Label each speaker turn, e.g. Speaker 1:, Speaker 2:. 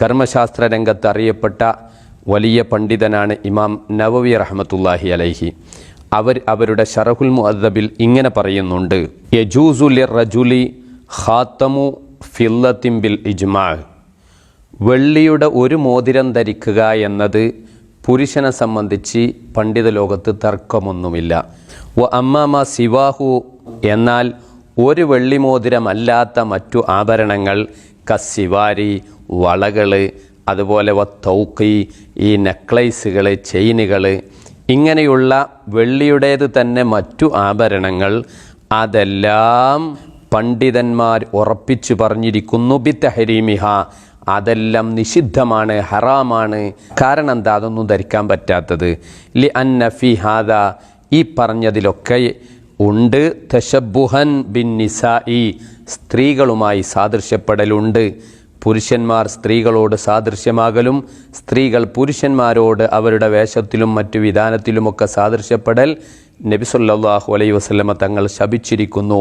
Speaker 1: കർമ്മശാസ്ത്ര രംഗത്ത് അറിയപ്പെട്ട വലിയ പണ്ഡിതനാണ് ഇമാം നവവി റഹ്മത്തുല്ലാഹി അലൈഹി. അവർ അവരുടെ ഷറഹുൽ മുഅദ്ദബിൽ ഇങ്ങനെ പറയുന്നുണ്ട് യജൂസുലി റജുലി ഖാത്തമു ഫില്ലത്തിൻ ബിൽ ഇജ്മാ. വെള്ളിയുടെ ഒരു മോതിരം ധരിക്കുക എന്നത് പുരുഷനെ സംബന്ധിച്ച് പണ്ഡിത ലോകത്ത് തർക്കമൊന്നുമില്ല. വ അമ്മാമ സിവാഹു എന്നാൽ ഒരു വെള്ളിമോതിരമല്ലാത്ത മറ്റു ആഭരണങ്ങൾ കസിവാരി വളകൾ അതുപോലെ തൗക്കി ഈ നെക്ലൈസുകൾ ചെയിനുകൾ ഇങ്ങനെയുള്ള വെള്ളിയുടേത് തന്നെ മറ്റു ആഭരണങ്ങൾ അതെല്ലാം പണ്ഡിതന്മാർ ഉറപ്പിച്ചു പറഞ്ഞിരിക്കുന്നു. ബിത്തഹരീമിഹ അതെല്ലാം നിഷിദ്ധമാണ് ഹറാമാണ്. കാരണം എന്താ അതൊന്നും ധരിക്കാൻ പറ്റാത്തത്. ലി അന്നഫി ഹാദ. ഈ പറഞ്ഞതിലൊക്കെ ഉണ്ട്. തശബുഹൻ ബിൻ നിസായി സ്ത്രീകളുമായി സാദൃശ്യപ്പെടലുണ്ട്. പുരുഷന്മാർ സ്ത്രീകളോട് സാദൃശ്യമാകലും സ്ത്രീകൾ പുരുഷന്മാരോട് അവരുടെ വേഷത്തിലും മറ്റു വിധാനത്തിലുമൊക്കെ സാദൃശ്യപ്പെടൽ നബി സല്ലല്ലാഹു അലൈഹി വസല്ലമ തങ്ങൾ ശപിച്ചിരിക്കുന്നു.